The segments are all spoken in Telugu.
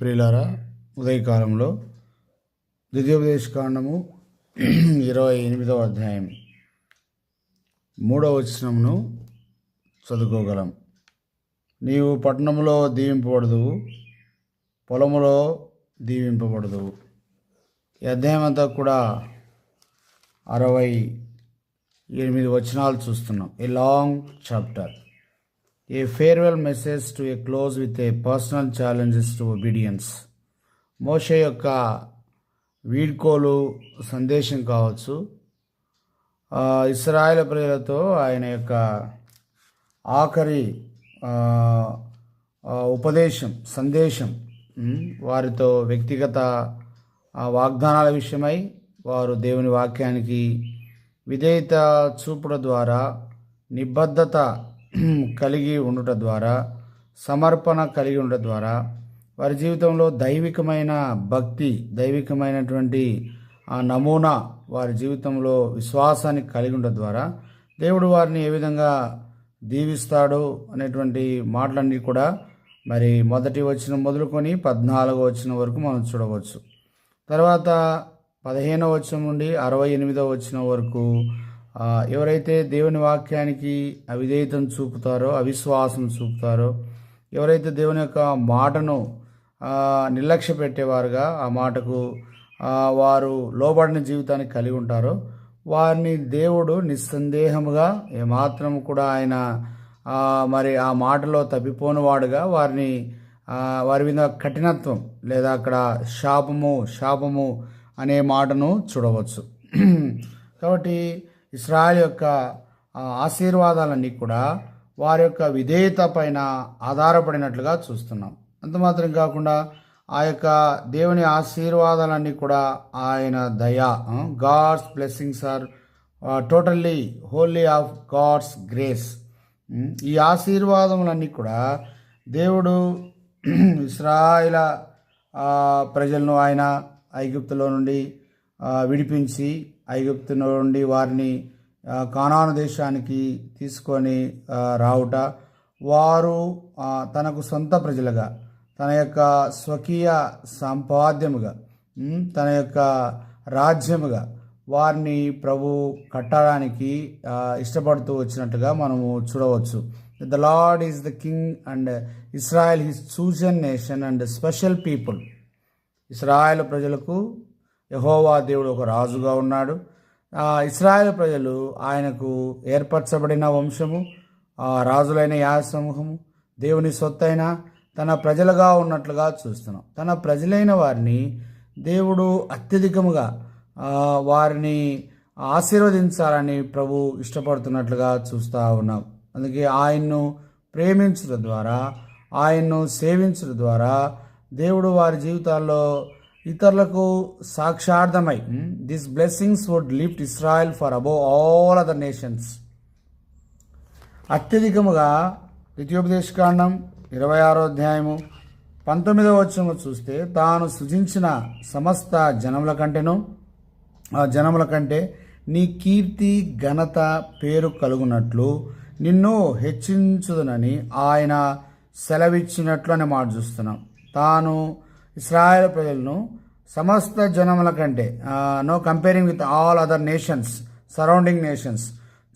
ప్రియులారా ఉదయకాలంలో ద్వితీయోపదేశ కాండము ఇరవై ఎనిమిదవ అధ్యాయం. మూడవ వచనమును చదువుకోగలం. నీవు పట్టణంలో దీవింపబడదు పొలములో దీవింపబడదు ఈ అధ్యాయం అంతా కూడా అరవై ఎనిమిది వచనాలు చూస్తున్నాం. A long chapter a farewell message to a close with a personal challenges to obedience Moshe యొక్క వీడ్కోలు సందేశం కావచ్చు. ఇస్రాయల ప్రజలతో ఆయన యొక్క ఆఖరి ఉపదేశం సందేశం వారితో వ్యక్తిగత వాగ్దానాల విషయమై వారు దేవుని వాక్యానికి విధేయత చూపుడు ద్వారా నిబద్ధత కలిగి ఉండటం ద్వారా సమర్పణ కలిగి ఉండటం ద్వారా వారి జీవితంలో దైవికమైన భక్తి దైవికమైనటువంటి ఆ నమూనా వారి జీవితంలో విశ్వాసాన్ని కలిగి ఉండటం ద్వారా దేవుడు వారిని ఏ విధంగా దీవిస్తాడు అనేటువంటి మాటలన్నీ కూడా మరి మొదటి వచ్చిన మొదలుకొని పద్నాలుగో వచ్చిన వరకు మనం చూడవచ్చు. తర్వాత పదిహేనవ వచ్చిన నుండి అరవై ఎనిమిదవ వచ్చిన వరకు ఎవరైతే దేవుని వాక్యానికి అవిధేయతను చూపుతారో అవిశ్వాసం చూపుతారో ఎవరైతే దేవుని యొక్క మాటను నిర్లక్ష్య పెట్టేవారుగా ఆ మాటకు వారు లోబడిన జీవితాన్ని కలిగి ఉంటారో వారిని దేవుడు నిస్సందేహముగా ఏమాత్రం కూడా ఆయన మరి ఆ మాటలో తప్పిపోనివాడుగా వారిని వారి మీద కఠినత్వం లేదా అక్కడ శాపము శాపము అనే మాటను చూడవచ్చు. కాబట్టి ఇస్రాయల్ యొక్క ఆశీర్వాదాలన్నీ కూడా వారి యొక్క విధేయత పైన ఆధారపడినట్లుగా చూస్తున్నాం. అంత మాత్రం కాకుండా ఆ యొక్క దేవుని ఆశీర్వాదాలన్నీ కూడా ఆయన దయ God's blessings are totally wholly of God's grace. ఈ ఆశీర్వాదములన్నీ కూడా దేవుడు ఇస్రాయిల ప్రజలను ఆయన ఐగుప్తులో నుండి విడిపించి ఐగుప్తు నుండి వారిని కానాను దేశానికి తీసుకొని రావుట. వారు తనకు సొంత ప్రజలుగా తన యొక్క స్వకీయ సంపాద్యముగా తన యొక్క రాజ్యముగా వారిని ప్రభు కట్టడానికి ఇష్టపడుతూ వచ్చినట్టుగా మనము చూడవచ్చు. The Lord is the king and Israel his chosen nation and special people Israel ప్రజలకు యహోవా దేవుడు ఒక రాజుగా ఉన్నాడు. ఆ ఇస్రాయేల్ ప్రజలు ఆయనకు ఏర్పరచబడిన వంశము ఆ రాజులైన యా సమూహము దేవుని సొత్తైన తన ప్రజలుగా ఉన్నట్లుగా చూస్తున్నాం. తన ప్రజలైన వారిని దేవుడు అత్యధికముగా వారిని ఆశీర్వదించాలని ప్రభు ఇష్టపడుతున్నట్లుగా చూస్తూ ఉన్నాం. అందుకే ఆయన్ను ప్రేమించడం ద్వారా ఆయన్ను సేవించడం ద్వారా దేవుడు వారి జీవితాల్లో ఇతరులకు సాక్షార్థమై. This blessings would lift Israel far above all other nations అత్యధికముగా ద్వితీయోపదేశకాండం ఇరవై ఆరో అధ్యాయము పంతొమ్మిదవ వచనంలో చూస్తే తాను సృజించిన సమస్త జనముల కంటేను ఆ జనముల కంటే నీ కీర్తి ఘనత పేరు కలుగునట్లు నిన్ను హెచ్చించుదనని ఆయన సెలవిచ్చినట్లు అనే మాట చూస్తున్నాం. తాను ఇస్రాయల్ ప్రజలను సమస్త జనముల కంటే no comparing with all other nations surrounding nations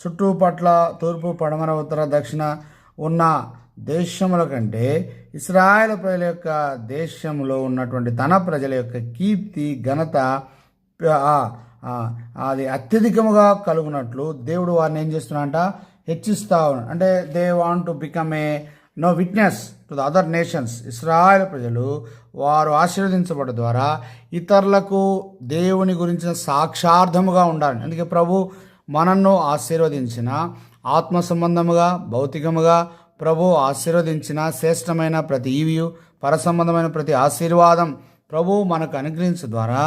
చుట్టూ పట్ల తూర్పు పడమర ఉత్తర దక్షిణ ఉన్న దేశముల కంటే ఇస్రాయేల్ ప్రజల యొక్క దేశంలో ఉన్నటువంటి తన ప్రజల యొక్క కీర్తి ఘనత అది అత్యధికముగా కలుగునట్లు దేవుడు వారిని ఏం చేస్తున్నాడంట? హెచ్చిస్తా అంటే they want to become a no witness to the other nations. Israel ప్రజలు వారు ఆశీర్వదించబడడం ద్వారా ఇతరులకు దేవుని గురించిన సాక్షార్థముగా ఉండాలి అందుకే ప్రభు మనను ఆశీర్వదించిన ఆత్మ సంబంధముగా భౌతికముగా ప్రభు ఆశీర్వదించిన శ్రేష్టమైన ప్రతి ఈవియు పరసంబంధమైన ప్రతి ఆశీర్వాదం ప్రభువు మనకు అనుగ్రహించడం ద్వారా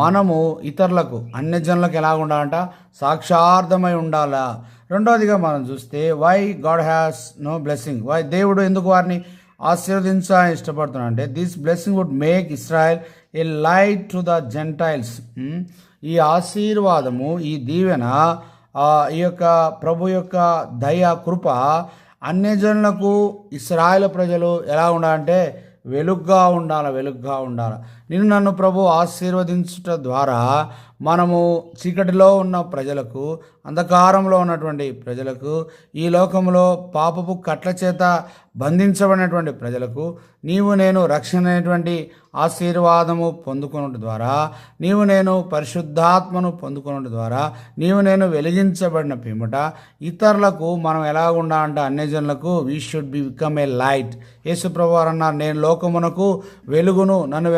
మనము ఇతరులకు అన్యజనులకు ఎలా ఉండాలంట? సాక్షార్థమై ఉండాలా? రెండవదిగా మనం చూస్తే why God has no blessing why దేవుడు ఎందుకు వారిని ఆశీర్వదించాలని ఇష్టపడుతున్నా అంటే this blessing would make Israel a light to the gentiles ఈ ఆశీర్వాదము ఈ దీవెన ఈ యొక్క ప్రభు యొక్క దయ కృప అన్యజనులకు ఇస్రాయల్ ప్రజలు ఎలా ఉండాలంటే వెలుగ్గా ఉండాల వెలుగ్గా ఉండాల? నిన్ను నన్ను ప్రభు ఆశీర్వదించుట ద్వారా మనము చీకటిలో ఉన్న ప్రజలకు అంధకారంలో ఉన్నటువంటి ప్రజలకు ఈ లోకంలో పాపపు కట్ల చేత బంధించబడినటువంటి ప్రజలకు నీవు నేను రక్షణ అనేటువంటి ఆశీర్వాదము పొందుకున్నట్టు ద్వారా నీవు నేను పరిశుద్ధాత్మను పొందుకున్నట్టు ద్వారా నీవు నేను వెలిగించబడిన పిమ్మట ఇతరులకు మనం ఎలా ఉండాలంటే అన్యజనులకు we should be become a light యేసుప్రభు వారు అన్నారు నేను లోకమునకు వెలుగును నన్ను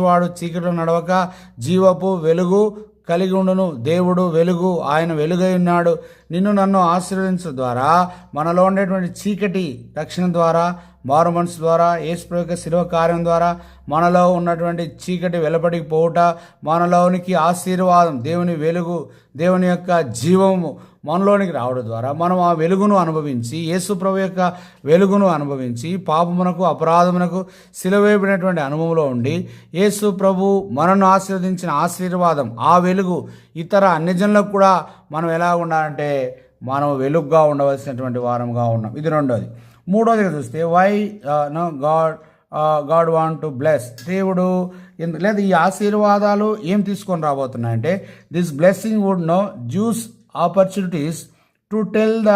వెంబడించువాడు చీకటిలో నడవక జీవపు వెలుగు కలిగి ఉండును. దేవుడు వెలుగు ఆయన వెలుగై ఉన్నాడు. నిన్ను నన్ను ఆశీర్వదించడం ద్వారా మనలో ఉండేటువంటి చీకటి రక్షణ ద్వారా మారు మనసు ద్వారా ఏసుప్రభు యొక్క శిలువ కార్యం ద్వారా మనలో ఉన్నటువంటి చీకటి వెలపడికి పోవుట మనలోనికి ఆశీర్వాదం దేవుని వెలుగు దేవుని యొక్క జీవము మనలోనికి రావడం ద్వారా మనం ఆ వెలుగును అనుభవించి ఏసుప్రభు యొక్క వెలుగును అనుభవించి పాపమునకు అపరాధమునకు సిలవేయబడినటువంటి అనుభవంలో ఉండి యేసు ప్రభు మనను ఆశీర్వదించిన ఆశీర్వాదం ఆ వెలుగు ఇతర అన్యజనులకు కూడా మనం ఎలా ఉండాలంటే మనం వెలుగుగా ఉండవలసినటువంటి వారంగా ఉన్నాం. ఇది రెండోది. మూడోదిగా చూస్తే why no God God want to bless దేవుడు లేదా ఈ ఆశీర్వాదాలు ఏం తీసుకొని రాబోతున్నాయంటే this blessing would no Jews opportunities to tell the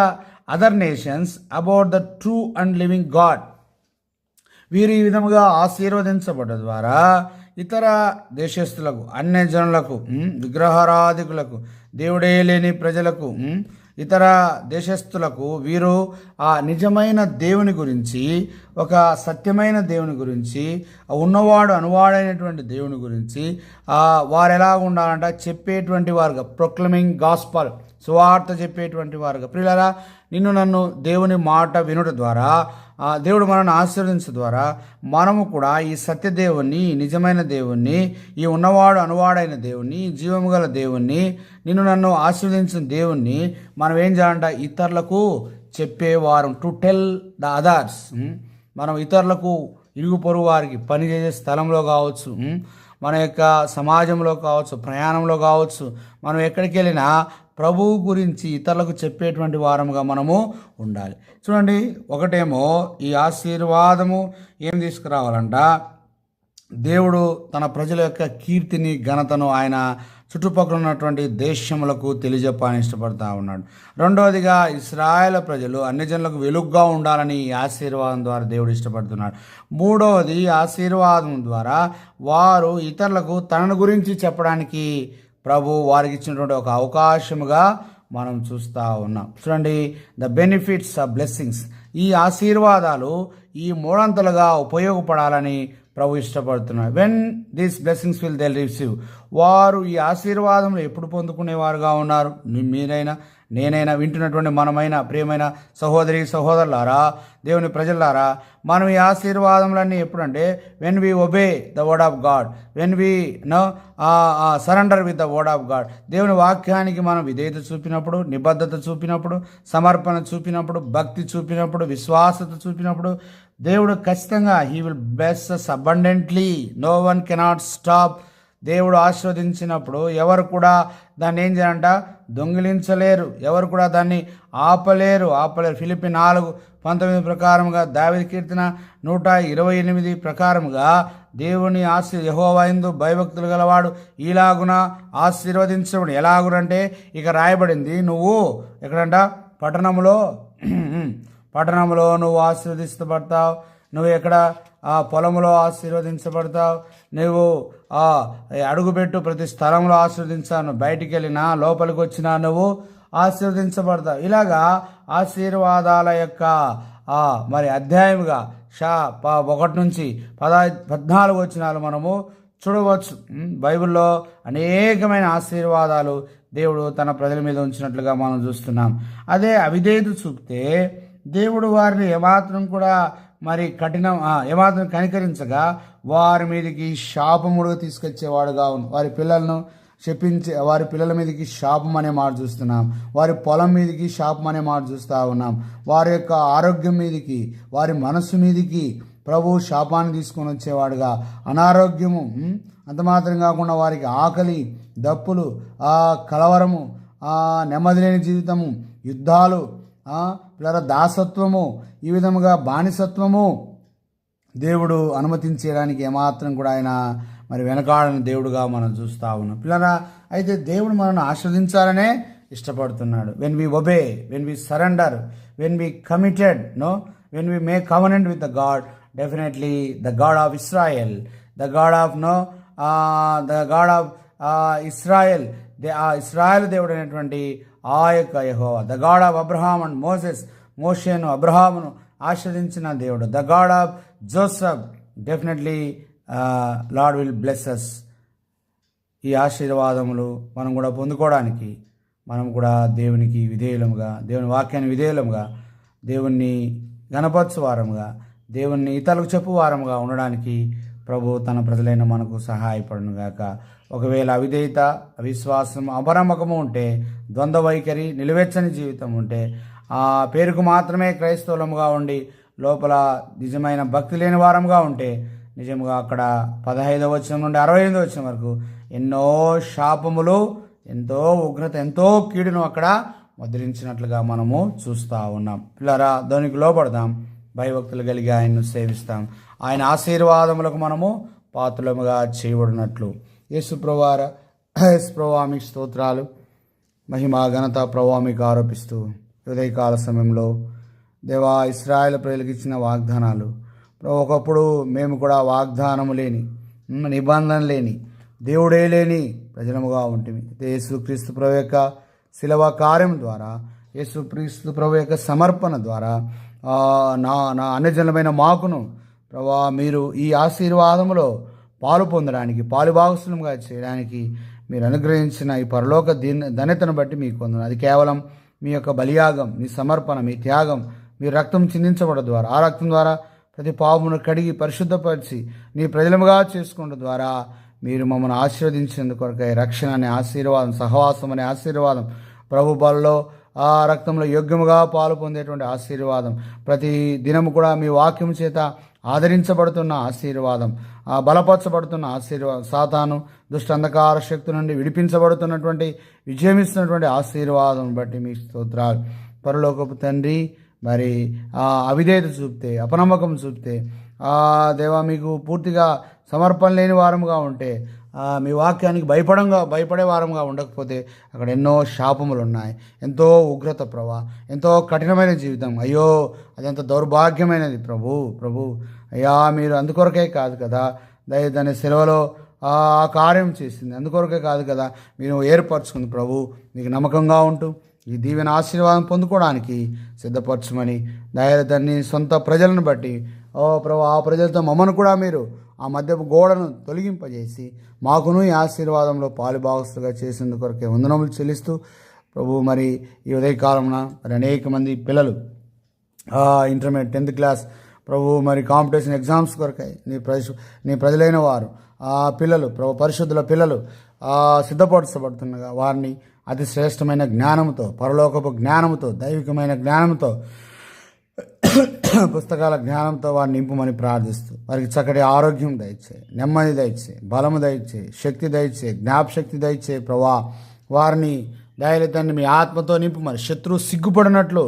other nations about the true and living God వీరు ఈ విధముగా ఆశీర్వదించబడ్డ ద్వారా ఇతర దేశస్తులకు అన్య జనులకు విగ్రహారాధికులకు దేవుడే లేని ప్రజలకు ఇతర దేశస్థులకు వీరు ఆ నిజమైన దేవుని గురించి ఒక సత్యమైన దేవుని గురించి ఉన్నవాడు అనువాడైనటువంటి దేవుని గురించి వారు ఎలా ఉండాలంట చెప్పేటువంటి వారుగా ప్రొక్లమింగ్ గాస్పల్ సువార్త చెప్పేటువంటి వారుగా. ప్రియులారా నిన్ను నన్ను దేవుని మాట వినుట ద్వారా ఆ దేవుడు మనల్ని ఆశీర్వదించడం ద్వారా మనము కూడా ఈ సత్యదేవుణ్ణి ఈ నిజమైన దేవుణ్ణి ఈ ఉన్నవాడు అనువాడైన దేవుణ్ణి జీవము గల దేవుణ్ణి నిన్ను నన్ను ఆశీర్వదించిన దేవుణ్ణి మనం ఏం చేయాలంట? ఇతరులకు చెప్పేవారం. టు టెల్ ద అదర్స్ మనం ఇతరులకు ఇరుగు పొరుగు వారికి పనిచేసే స్థలంలో కావచ్చు. మన యొక్క సమాజంలో కావచ్చు ప్రయాణంలో కావచ్చు మనం ఎక్కడికి వెళ్ళినా ప్రభువు గురించి ఇతరులకు చెప్పేటువంటి వారముగా మనము ఉండాలి. చూడండి ఒకటేమో ఈ ఆశీర్వాదము ఏం తీసుకురావాలంట? దేవుడు తన ప్రజల యొక్క కీర్తిని ఘనతను ఆయన చుట్టుపక్కల ఉన్నటువంటి దేశములకు తెలియజెప్పాలని ఇష్టపడతా ఉన్నాడు. రెండవదిగా ఇస్రాయేల్ ప్రజలు అన్ని జనులకు వెలుగ్గా ఉండాలని ఈ ఆశీర్వాదం ద్వారా దేవుడు ఇష్టపడుతున్నాడు. మూడవది ఆశీర్వాదం ద్వారా వారు ఇతరులకు తనను గురించి చెప్పడానికి ప్రభు వారికి ఇచ్చినటువంటి ఒక అవకాశముగా మనం చూస్తూ ఉన్నాం. చూడండి ద బెనిఫిట్స్ ఆఫ్ బ్లెస్సింగ్స్. ఈ ఆశీర్వాదాలు ఈ మూడంతలుగా ఉపయోగపడాలని ప్రభు ఇష్టపడుతున్నారు when these blessings will they receive వారు ఈ ఆశీర్వాదంలో ఎప్పుడు పొందుకునేవారుగా ఉన్నారు? మీరైనా నేనైనా వింటున్నటువంటి మనమైన ప్రియమైన సహోదరి సహోదరులారా దేవుని ప్రజలారా మనం ఈ ఆశీర్వాదములన్నీ ఎప్పుడంటే when we obey the word of God when we no surrender with the word of God దేవుని వాక్యానికి మనం విధేయత చూపినప్పుడు నిబద్ధత చూపినప్పుడు సమర్పణ చూపినప్పుడు భక్తి చూపినప్పుడు విశ్వాసత చూపినప్పుడు దేవుడు ఖచ్చితంగా he will bless us abundantly no one cannot stop దేవుడు ఆస్వాదించినప్పుడు ఎవరు కూడా దాన్ని ఏం చేయాలంట? దొంగిలించలేరు. ఎవరు కూడా దాన్ని ఆపలేరు. ఆపలేరు. ఫిలిపి నాలుగు పంతొమ్మిది ప్రకారముగా దావిది కీర్తన నూట ఇరవై ఎనిమిది ప్రకారముగా దేవుని ఆశీ యహోవైందు భయభక్తులు గలవాడు ఈలాగున ఆశీర్వదించబడి ఎలాగునంటే ఇక రాయబడింది నువ్వు ఎక్కడంట? పట్టణంలో పట్టణంలో నువ్వు ఆశీర్వదిస్తబడతావు నువ్వు ఎక్కడ? ఆ పొలంలో ఆశీర్వదించబడతావు. నువ్వు అడుగుపెట్టు ప్రతి స్థలంలో ఆశీర్వదించాను. బయటికి వెళ్ళినా లోపలికి వచ్చినా నువ్వు ఆశీర్వదించబడతావు ఇలాగా ఆశీర్వాదాల యొక్క ఆ మరి అధ్యాయముగా షా ప ఒకటి నుంచి పదా పద్నాలుగు వచ్చినాలు మనము చూడవచ్చు. బైబిల్లో అనేకమైన ఆశీర్వాదాలు దేవుడు తన ప్రజల మీద ఉంచినట్లుగా మనం చూస్తున్నాం. అదే అవిధేయత చూపితే దేవుడు వారిని ఏమాత్రం కూడా మరి కఠినం ఏమాత్రం కనికరించగా వారి మీదకి శాపముడుగా తీసుకొచ్చేవాడుగా ఉంది వారి పిల్లలను శపించే వారి పిల్లల మీదకి శాపం అనే మాట చూస్తున్నాం. వారి పొలం మీదకి శాపం అనే మాట చూస్తూ ఉన్నాం. వారి యొక్క ఆరోగ్యం మీదకి వారి మనసు మీదకి ప్రభు శాపాన్ని తీసుకొని వచ్చేవాడుగా. అనారోగ్యము అంత మాత్రం కాకుండా వారికి ఆకలి దప్పులు ఆ కలవరము ఆ నెమ్మది లేని జీవితము యుద్ధాలు పిల్లల దాసత్వము ఈ విధముగా బానిసత్వము దేవుడు అనుమతించడానికి ఏమాత్రం కూడా ఆయన మరి వెనకాడని దేవుడుగా మనం చూస్తూ ఉన్నాం. పిల్లరా అయితే దేవుడు మనల్ని ఆస్వాదించాలనే ఇష్టపడుతున్నాడు. When we obey when we surrender when we committed no when we may covenant with the God definitely the God of Israel the God of no the God of Israel they ఆ ఇస్రాయల్ దేవుడు అయినటువంటి ఆ యొక్క యహోవా. The God of Abraham and Moses మోషేను అబ్రహామును ఆశ్రదించిన దేవుడు. The God of Joseph definitely Lord will bless ఈ ఆశీర్వాదములు మనం కూడా పొందుకోవడానికి మనం కూడా దేవునికి విధేయులముగా దేవుని వాక్యాన్ని విధేయులముగా దేవుణ్ణి గణపరచు వారముగా దేవుణ్ణి ఇతరులకు చెప్పు వారముగా ఉండడానికి ప్రభు తన ప్రజలైన మనకు సహాయపడనుగాక. ఒకవేళ అవిధేయత అవిశ్వాసం అపనమ్మకము ఉంటే ద్వంద్వ వైఖరి నిలువెచ్చని జీవితం ఉంటే ఆ పేరుకు మాత్రమే క్రైస్తవులముగా ఉండి లోపల నిజమైన భక్తి లేని వారంగా ఉంటే నిజంగా అక్కడ పదహైదవ వచనం నుండి అరవై ఎనిమిది వచ్చిన వరకు ఎన్నో శాపములు ఎంతో ఉగ్రత ఎంతో కీడును అక్కడ ముద్రించినట్లుగా మనము చూస్తూ ఉన్నాం. పిల్లరా దానికి లోపడదాం భయభక్తులు కలిగి ఆయన్ను సేవిస్తాం. ఆయన ఆశీర్వాదములకు మనము పాత్రలుగా చేయబడినట్లు. యేసుప్రవార యేసు స్తోత్రాలు. మహిమ ఘనత ప్రవామికి ఆరోపిస్తూ ఉదయకాల సమయంలో దేవా ఇస్రాయల్ ప్రజలకు ఇచ్చిన వాగ్దానాలు. ఒకప్పుడు మేము కూడా వాగ్దానము లేని నిబంధన లేని దేవుడే లేని ప్రజలముగా ఉంటుంది యేసుక్రీస్తు ప్రభు యొక్క శిలవ కార్యం ద్వారా యేసుక్రీస్తు ప్రభు యొక్క సమర్పణ ద్వారా నా నా అన్యజనమైన మాకును ప్రభా మీరు ఈ ఆశీర్వాదములో పాలు పొందడానికి పాలు భాగస్వాముగా చేయడానికి మీరు అనుగ్రహించిన ఈ పరలోక దీన్ ధన్యతను బట్టి మీకు పొందను అది కేవలం మీ యొక్క బలియాగం మీ సమర్పణ మీ త్యాగం మీ రక్తం చిందించబడ ద్వారా ఆ రక్తం ద్వారా ప్రతి పాపమును కడిగి పరిశుద్ధపరిచి నీ ప్రజలముగా చేసుకోవడం ద్వారా మీరు మమ్మల్ని ఆశీర్వదించినందుకు కొరకై రక్షణ అనే ఆశీర్వాదం సహవాసం అనే ఆశీర్వాదం ప్రభు బలలో ఆ రక్తంలో యోగ్యముగా పాలు పొందేటువంటి ఆశీర్వాదం ప్రతి దినము కూడా మీ వాక్యం చేత ఆదరించబడుతున్న ఆశీర్వాదం ఆ బలపరచబడుతున్న ఆశీర్వాదం సాతాను దుష్ట అంధకార శక్తి నుండి విడిపించబడుతున్నటువంటి విజయమిస్తున్నటువంటి ఆశీర్వాదం బట్టి మీ స్తోత్రాలు. పరలోకపు తండ్రి మరి ఆ అవిధేయత చూపితే అపనమ్మకం చూపితే ఆ దేవా మీకు పూర్తిగా సమర్పణ లేని వారముగా ఉంటే మీ వాక్యానికి భయపడంగా భయపడే వారంగా ఉండకపోతే అక్కడ ఎన్నో శాపములు ఉన్నాయి. ఎంతో ఉగ్రత ప్రభా ఎంతో కఠినమైన జీవితం. అయ్యో అదెంత దౌర్భాగ్యమైనది ప్రభు ప్రభు. అయ్యా మీరు అందుకొరకే కాదు కదా. దయ దాని సెలవులో ఆ కార్యం చేసింది. అందుకొరకే కాదు కదా. మీరు ఏర్పరచుకుంది ప్రభు. మీకు నమ్మకంగా ఉంటూ ఈ దీవెన ఆశీర్వాదం పొందుకోవడానికి సిద్ధపరచమని దయ దాన్ని సొంత ప్రజలను బట్టి ఓ ప్రభు ఆ ప్రజలతో మమ్మను కూడా మీరు ఆ మధ్యపు గోడను తొలగింపజేసి మాకును ఈ ఆశీర్వాదంలో పాలుభాగస్తుగా చేసేందుకు కొరకే వందనములు చెల్లిస్తూ ప్రభు మరి ఈ ఉదయకాలంన మరి అనేక మంది పిల్లలు ఇంటర్మీడియట్ టెన్త్ క్లాస్ ప్రభు మరి కాంపిటీషన్ ఎగ్జామ్స్ కొరకై నీ ప్రజ నీ ప్రజలైన వారు ఆ పిల్లలు ప్రభు పరిశుద్ధుల పిల్లలు సిద్ధపరచబడుతుండగా వారిని అతి శ్రేష్టమైన జ్ఞానంతో పరలోకపు జ్ఞానంతో దైవికమైన జ్ఞానంతో పుస్తకాల జ్ఞానంతో వారిని నింపుమని ప్రార్థిస్తూ వారికి చక్కటి ఆరోగ్యం దయచే నెమ్మది దయచే బలము దయచే శక్తి దయచే జ్ఞాపశక్తి దయచే ప్రభా వారిని దయలితాన్ని మీ ఆత్మతో నింపుమని శత్రువు సిగ్గుపడినట్లు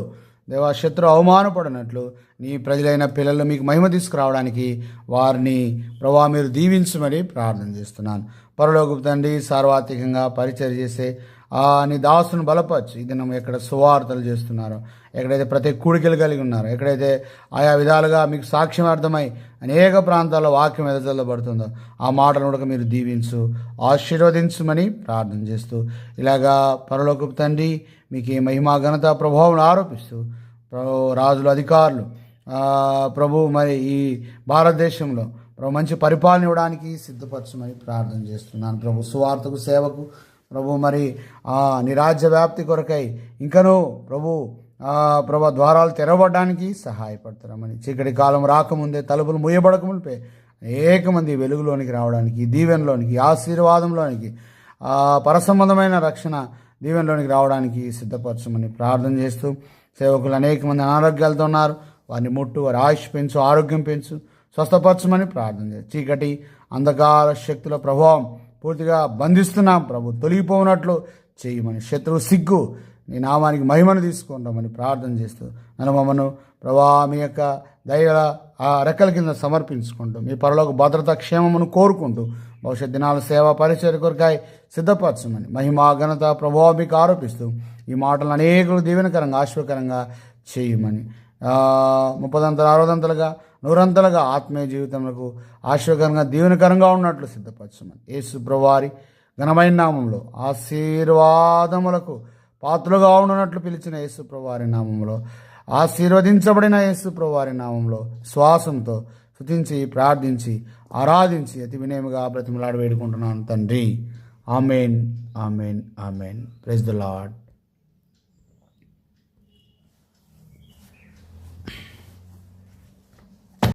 దేవా శత్రు అవమానపడినట్లు నీ ప్రజలైన పిల్లలు మీకు మహిమ తీసుకురావడానికి వారిని ప్రభా మీరు దీవించమని ప్రార్థన చేస్తున్నాను. పరలోకి తండ్రి సార్వత్రికంగా పరిచయం చేసే ఆ నీ దాసును బలపరచు ఈ దినం ఎక్కడ సువార్తలు చేస్తున్నారో ఎక్కడైతే ప్రతి కూడికలు కలిగి ఉన్నారో ఎక్కడైతే ఆయా విధాలుగా మీకు సాక్ష్యం అర్థమై అనేక ప్రాంతాల్లో వాక్యం ఎదజల్లబడుతుందో ఆ మాటను కూడా మీరు దీవించు ఆశీర్వదించమని ప్రార్థన చేస్తూ ఇలాగా పరలోకపు తండ్రి మీకు ఈ మహిమా ఘనత ప్రభావం ఆరోపిస్తూ రాజులు అధికారులు. ప్రభు మరి ఈ భారతదేశంలో ప్రభు మంచి పరిపాలన ఇవ్వడానికి సిద్ధపరచమని ప్రార్థన చేస్తున్నాను. ప్రభు సువార్తకు సేవకు ప్రభు మరి ఆ నిరాజ్య వ్యాప్తి కొరకై ఇంకనూ ప్రభు ప్రభు ద్వారాలు తెరవడానికి సహాయపడతారమని చీకటి కాలం రాకముందే తలుపులు ముయ్యబడకముందే అనేక మంది వెలుగులోనికి రావడానికి దీవెనలోనికి ఆశీర్వాదంలోనికి పరసంబంధమైన రక్షణ దీవెనలోనికి రావడానికి సిద్ధపరచమని ప్రార్థన చేస్తూ సేవకులు అనేక మంది అనారోగ్యాలతో ఉన్నారు. వారిని ముట్టు వారి ఆయుష్ పెంచు ఆరోగ్యం పెంచు స్వస్థపరచమని ప్రార్థన చేస్తారు చీకటి అంధకార శక్తుల ప్రభావం పూర్తిగా బంధిస్తున్నాం. ప్రభు తొలగిపోనట్లు చేయమని. శత్రువు సిగ్గు నీ నామానికి మహిమను తీసుకుంటామని ప్రార్థన చేస్తూ నన్ను మమ్మను ప్రభా మీ యొక్క దయల ఆ రెక్కల కింద సమర్పించుకుంటూ మీ పరలోక భద్రత క్షేమమును కోరుకుంటూ భవిష్యత్ దినాల సేవా పరిచయ కొరకాయ సిద్ధపరచమని మహిమా ఘనత ప్రభావం మీకు ఆరోపిస్తూ ఈ మాటలు అనేకులు దీవెనకరంగా ఆశ్వకరంగా చేయమని. ముప్పదంతలు అరవదంతలుగా నూరంతలుగా ఆత్మీయ జీవితములకు ఆశ్వకరంగా దీవెనకరంగా ఉన్నట్లు సిద్ధపరచమని. యేసు ఘనమైన నామంలో ఆశీర్వాదములకు పాత్రలుగా ఉండునట్లు పిలిచిన యేసు ప్రభువారి నామంలో ఆశీర్వదించబడిన యేసు నామంలో శ్వాసంతో స్థుతించి ప్రార్థించి ఆరాధించి అతి వినయముగా బ్రతిమలాడి వేడుకుంటున్నాను తండ్రి. Amen amen amen. Praise the Lord